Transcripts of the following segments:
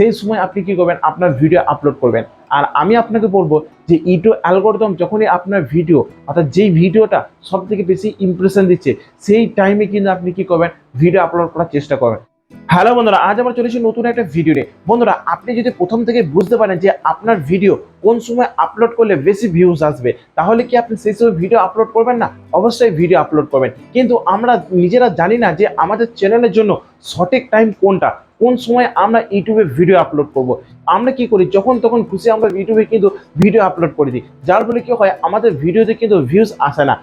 সেই সময় আপনি কি করবেন? আপনার ভিডিও আপলোড করবেন। আর আমি আপনাকে বলব যে ইউটিউব অ্যালগোরিদম যখনই আপনার ভিডিও অর্থাৎ যেই ভিডিওটা সব থেকে বেশি ইমপ্রেশন দিচ্ছে, সেই টাইমে কিন্তু আপনি কি করবেন? ভিডিও আপলোড করার চেষ্টা করবেন। হ্যালো বন্ধুরা, আজ আমরা চলেছি নতুন একটা ভিডিও নিয়ে। বন্ধুরা, আপনি যদি প্রথম থেকে বুঝতে পারেন যে আপনার ভিডিও কোন সময় আপলোড করলে বেশি ভিউজ আসবে, তাহলে কি আপনি সেই সময় ভিডিও আপলোড করবেন না? অবশ্যই ভিডিও আপলোড করবেন। কিন্তু আমরা নিজেরা জানি না যে আমাদের চ্যানেলের জন্য সঠিক টাইম কোনটা, কোন সময় আমরা ইউটিউবে ভিডিও আপলোড করব। আমরা কি করি? যখন তখন খুশি আমরা ইউটিউবে কিন্তু ভিডিও আপলোড করে দিই। যার ফলে কি হয়? আমাদের ভিডিওতে কিন্তু ভিউজ আসে না।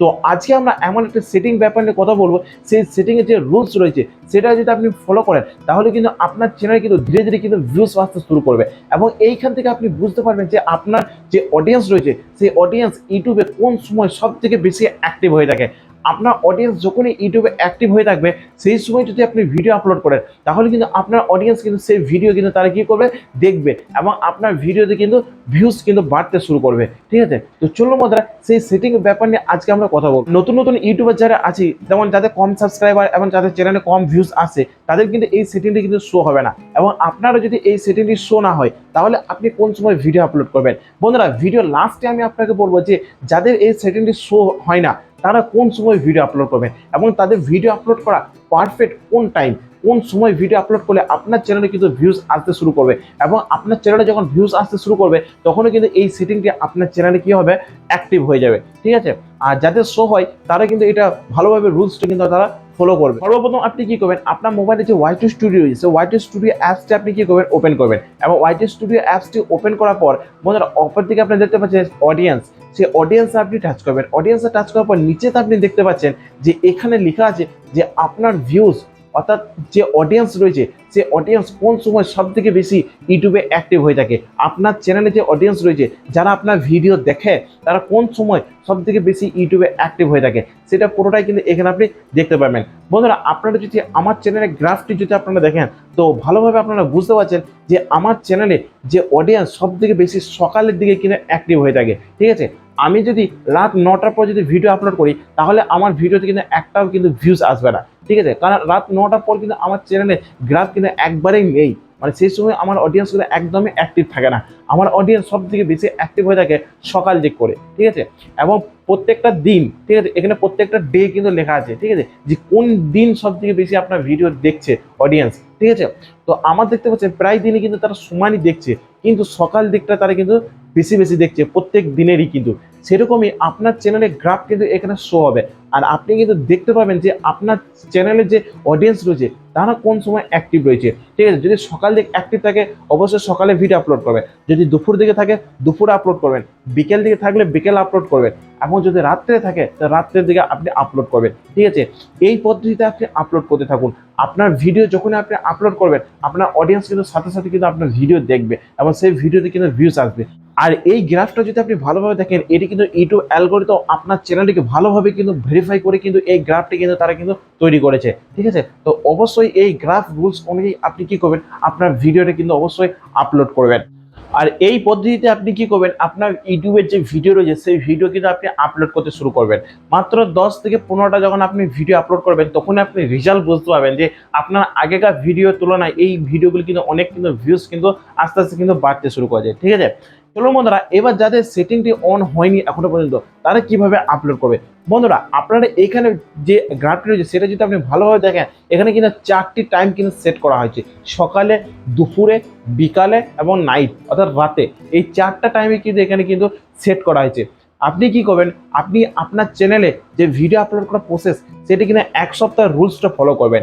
তো আজকে আমরা এমন একটা সেটিং ব্যাপার নিয়ে কথা বলব, সেই সেটিংয়ের যে রুলস রয়েছে, সেটা যদি আপনি ফলো করেন, তাহলে কিন্তু আপনার চ্যানেল কিন্তু ধীরে ধীরে কিন্তু ভিউজ আসতে শুরু করবে এবং এইখান থেকে আপনি বুঝতে পারবেন যে আপনার যে অডিয়েন্স রয়েছে, সেই অডিয়েন্স ইউটিউবে কোন সময় সব থেকে বেশি অ্যাক্টিভ হয়ে থাকে। আপনার অডিয়েন্স যখনই ইউটিউবে অ্যাক্টিভ হয়ে থাকবে, সেই সময় যদি আপনি ভিডিও আপলোড করেন, তাহলে কিন্তু আপনার অডিয়েন্স কিন্তু সেই ভিডিও কিন্তু তারা কী করবে? দেখবে এবং আপনার ভিডিওতে কিন্তু ভিউজ কিন্তু বাড়তে শুরু করবে। ঠিক আছে? তো চলুন বন্ধুরা, সেই সেটিং ব্যাপার নিয়ে আজকে আমরা কথা বলব। নতুন নতুন ইউটিউবার যারা আছে, যেমন যাদের কম সাবস্ক্রাইবার এবং যাদের চ্যানেলে কম ভিউজ আসে, তাদের কিন্তু এই সেটিংটি কিন্তু শো হবে না। এবং আপনারও যদি এই সেটিংটি শো না হয়, তাহলে আপনি কোন সময় ভিডিও আপলোড করবেন? বন্ধুরা ভিডিও লাস্টে আমি আপনাকে বলব যে, যাদের এই সেটিংটি শো হয় না তারা কোন সময় ভিডিও আপলোড করবেন এবং তাদের ভিডিও আপলোড করা পারফেক্ট কোন টাইম কোন সময় ভিডিও আপলোড করলে আপনার চ্যানেলে কিন্তু ভিউজ আসতে শুরু করবে? এবং আপনার চ্যানেলে যখন ভিউজ আসতে শুরু করবে তখনও কিন্তু এই সেটিংটি আপনার চ্যানেলে কি হবে? অ্যাক্টিভ হয়ে যাবে। ঠিক আছে? আর যাদের শো হয়, তারা কিন্তু এটা ভালোভাবে রুলসটা কিন্তু তারা ফলো করবে। সর্বপ্রথম আপনি কি করবেন? আপনার মোবাইলে যে ওয়াইটি স্টুডিও রয়েছে ওয়াইটি স্টুডিও অ্যাপসটি আপনি কি করবেন? ওপেন করবেন। এবং ওয়াইটি স্টুডিও অ্যাপসটি ওপেন করার পর, বন্ধুরা, অপর দিকে আপনি দেখতে পাচ্ছেন অডিয়েন্স সেই অডিয়েন্সে আপনি টাচ করবেন। অডিয়েন্সে টাচ করার পর নিচেতে আপনি দেখতে পাচ্ছেন যে এখানে লেখা আছে যে আপনার ভিউজ অর্থাৎ যে অডিয়েন্স রয়েছে, সে অডিয়েন্স কোন সময় সব থেকে বেশি ইউটিউবে অ্যাক্টিভ হয়ে থাকে? আপনার চ্যানেলে যে অডিয়েন্স রয়েছে, যারা আপনার ভিডিও দেখে, তারা কোন সময় সব থেকে বেশি ইউটিউবে অ্যাক্টিভ হয়ে থাকে? সেটা পুরোটাই কিন্তু এখানে আপনি দেখতে পাবেন বন্ধুরা, আপনারা যদি আমার চ্যানেলের গ্রাফটি যদি আপনারা দেখেন, তো ভালোভাবে আপনারা বুঝতে পারছেন যে আমার চ্যানেলে যে অডিয়েন্স সব থেকে বেশি সকালের দিকে কিন্তু অ্যাক্টিভ হয়ে থাকে। ঠিক আছে? আমি যদি রাত নটার পর যদি ভিডিও আপলোড করি, তাহলে আমার ভিডিওতে কিন্তু একটাও কিন্তু ভিউজ আসবে না। ঠিক আছে? কারণ রাত নটার পর কিন্তু আমার চ্যানেলে গ্রাফ কিন্তু একবারেই নেই। মানে সেই সময় আমার অডিয়েন্স কিন্তু একদমই অ্যাক্টিভ থাকে না। আমার অডিয়েন্স সব থেকে বেশি অ্যাক্টিভ হয়ে থাকে সকাল দিক করে। ঠিক আছে? এবং প্রত্যেকটা দিন, ঠিক আছে? এখানে প্রত্যেকটা ডে কিন্তু লেখা আছে। ঠিক আছে? যে কোন দিন সব থেকে বেশি আপনার ভিডিও দেখছে অডিয়েন্স ঠিক আছে? তো আমার দেখতে পাচ্ছেন, প্রায় দিনই কিন্তু তারা সমানই দেখছে। কিন্তু সকাল দিকটা তারা কিন্তু বেশি বেশি দেখছে, প্রত্যেক দিনেরই কিন্তু। সেরকমই আপনার চ্যানেলে গ্রাফ কিন্তু এখানে শো হবে। আর আপনি কিন্তু দেখতে পাবেন যে আপনার চ্যানেলের যে অডিয়েন্স রয়েছে, তারা কোন সময় অ্যাক্টিভ রয়েছে। ঠিক আছে? যদি সকাল দিকে অ্যাক্টিভ থাকে, অবশ্যই সকালে ভিডিও আপলোড করবেন। যদি দুপুর দিকে থাকে, দুপুরে আপলোড করবেন। বিকেল দিকে থাকলে বিকেল আপলোড করবেন। এবং যদি রাত্রে থাকে তো রাত্রের দিকে আপনি আপলোড করবেন। ঠিক আছে? এই পদ্ধতিতে আপনি আপলোড করতে থাকুন। আপনার ভিডিও যখন আপনি আপলোড করবেন, আপনার অডিয়েন্স কিন্তু সাথে সাথে কিন্তু আপনার ভিডিও দেখবে এবং সেই ভিডিওতে কিন্তু ভিউজ আসবে। আর এই গ্রাফটা যদি আপনি ভালোভাবে দেখেন, এটি কিন্তু ইউটিউব অ্যালগোরিদম আপনার চ্যানেলটিকে ভালোভাবে কিন্তু ভেরিফাই করে কিন্তু এই গ্রাফটি কিন্তু তারা কিন্তু তৈরি করেছে। ঠিক আছে? তো অবশ্যই এই গ্রাফ রুলস অনুযায়ী আপনি কি করবেন? আপনার ভিডিওটা কিন্তু অবশ্যই আপলোড করবেন। আর এই পদ্ধতিতে আপনি কি করবেন? আপনার ইউটিউবের যে ভিডিও রয়েছে, সেই ভিডিও কিন্তু আপনি আপলোড করতে শুরু করবেন। মাত্র দশ থেকে পনেরোটা যখন আপনি ভিডিও আপলোড করবেন তখন আপনি রেজাল্ট বুঝতে পারবেন যে আপনার আগেকার ভিডিওর তুলনায় এই ভিডিওগুলি কিন্তু অনেক কিন্তু ভিউজ কিন্তু আস্তে আস্তে কিন্তু বাড়তে শুরু করেছে ঠিক আছে? চলো বন্ধুরা, এবার যাদের সেটিংটি অন হয়নি এখনও পর্যন্ত, তারা কীভাবে আপলোড করবে? বন্ধুরা, আপনারা এখানে যে গ্রাফটি রয়েছে, সেটা যদি আপনি ভালোভাবে দেখেন, এখানে কিন্তু চারটি টাইম কিন্তু সেট করা হয়েছে। সকালে, দুপুরে, বিকালে এবং নাইট অর্থাৎ রাতে। এই চারটা টাইমে কিন্তু এখানে কিন্তু সেট করা হয়েছে। আপনি কি করবেন, আপনি আপনার চ্যানেলে যে ভিডিও আপলোড করার প্রসেস সেটা কিনা এক সপ্তাহ রুলসটা ফলো করবেন।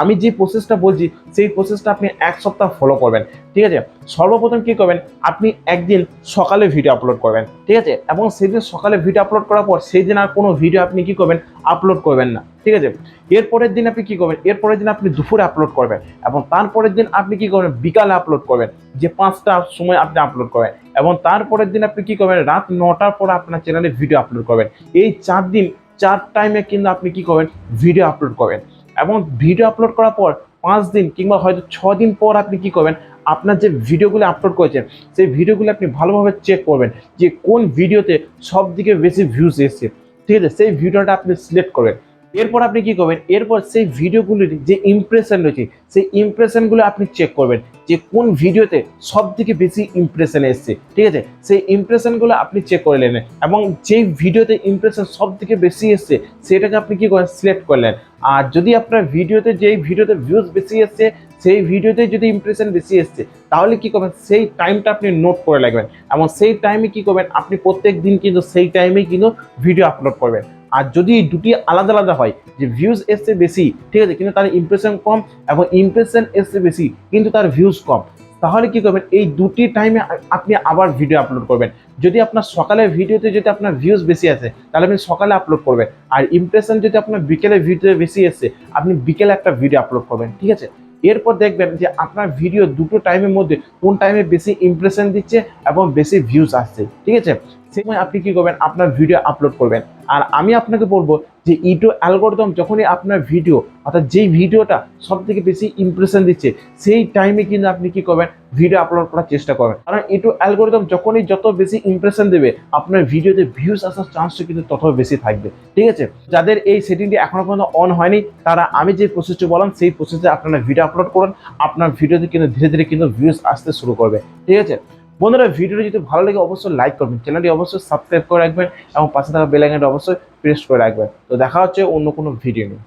আমি যে প্রসেসটা বলছি, সেই প্রসেসটা আপনি এক সপ্তাহ ফলো করবেন, ঠিক আছে? সর্বপ্রথম কি করবেন? আপনি একদিন সকালে ভিডিও আপলোড করবেন, ঠিক আছে? এবং সেদিন সকালে ভিডিও আপলোড করার পর সেই দিন আর কোনো ভিডিও আপনি কি করবেন? আপলোড করবেন না, ঠিক আছে? এরপরের দিন আপনি কি করবেন? এরপরের দিন আপনি দুপুরে আপলোড করবেন এবং তারপরের দিন আপনি কি করবেন? বিকালে আপলোড করবেন, যে পাঁচটা সময় আপনি আপলোড করবেন এবং তারপরের দিন আপনি কি করবেন? রাত নটার পর আপনার চ্যানেলে ভিডিও আপলোড করবেন। এই চার দিন, চার টাইমে কিন্তু আপনি কি করবেন? ভিডিও আপলোড করবেন। এবং ভিডিও আপলোড করার পর পাঁচ দিন কিংবা হয়তো ছ দিন পর আপনি কি করবেন? আপনার যে ভিডিওগুলো আপলোড করেছেন, সেই ভিডিওগুলো আপনি ভালোভাবে চেক করবেন যে কোন ভিডিওতে সব দিকে বেশি ভিউজ এসছে। ঠিক আছে, সেই ভিডিওটা আপনি সিলেক্ট করবেন। এরপর আপনি কি করবেন? এরপর সেই ভিডিওগুলির যে ইমপ্রেশন রয়েছে, সেই ইমপ্রেশনগুলো আপনি চেক করবেন যে কোন ভিডিওতে সব থেকে বেশি ইমপ্রেশন এসছে। ঠিক আছে? সেই ইমপ্রেশনগুলো আপনি চেক করে নেন এবং যেই ভিডিওতে ইমপ্রেশন সব থেকে বেশি এসছে, সেটাকে আপনি কি করেন? সিলেক্ট করলেন আর যদি আপনার ভিডিওতে যেই ভিডিওতে ভিউজ বেশি এসছে, সেই ভিডিওতে যদি ইমপ্রেশন বেশি এসছে, তাহলে কি করবেন? সেই টাইমটা আপনি নোট করে রাখবেন। এবং সেই টাইমে কি করবেন? আপনি প্রত্যেক দিন কিন্তু সেই টাইমেই কিন্তু ভিডিও আপলোড করবেন। আর যদি দুটি আলাদা আলাদা হয়, যে ভিউজ এসছে বেশি, ঠিক আছে, কিন্তু তার ইমপ্রেশন কম এবং ইমপ্রেশন এসছে বেশি, কিন্তু তার ভিউজ কম, তাহলে কি করবেন, এই দুটি টাইমে আপনি আবার ভিডিও আপলোড করবেন। যদি আপনার সকালের ভিডিওতে যদি আপনার ভিউজ বেশি আছে তাহলে আপনি সকালে আপলোড করবেন। আর ইমপ্রেশন যদি আপনার বিকেলে ভিডিওতে বেশি এসছে আপনি বিকেলে একটা ভিডিও আপলোড করবেন, ঠিক আছে? এরপর দেখবেন যে আপনার ভিডিও দুটো টাইমের মধ্যে কোন টাইমে বেশি ইমপ্রেশন দিচ্ছে এবং বেশি ভিউজ আসছে, ঠিক আছে? সময় আপনি কি করবেন? আপনার ভিডিও আপলোড করবেন। আর আমি আপনাকে বলব যে ইটো অ্যালগোরিদম যখনই আপনার ভিডিও অর্থাৎ যেই ভিডিওটা সব থেকে বেশি ইমপ্রেশন দিচ্ছে, সেই টাইমে কিন্তু আপনি কি করবেন? ভিডিও আপলোড করার চেষ্টা করবেন। কারণ ইটো অ্যালগোরিদম যখনই যত বেশি ইমপ্রেশন দেবে, আপনার ভিডিওতে ভিউজ আসার চান্সটা কিন্তু তত বেশি থাকবে। ঠিক আছে? যাদের এই সেটিংটি এখনও পর্যন্ত অন হয়নি, তারা আমি যে প্রসেসটি বললাম, সেই প্রসেসে আপনারা ভিডিও আপলোড করুন। আপনার ভিডিওতে কিন্তু ধীরে ধীরে কিন্তু ভিউজ আসতে শুরু করবে। ঠিক আছে? বন্ধুরা, ভিডিওটি যদি ভালো লাগে, অবশ্যই লাইক করবেন। চ্যানেলটি অবশ্যই সাবস্ক্রাইব করে রাখবেন এবং পাশে থাকা বেল আইকনটি অবশ্যই প্রেস করে রাখবেন। তো দেখা হচ্ছে অন্য কোনো ভিডিও নিয়ে।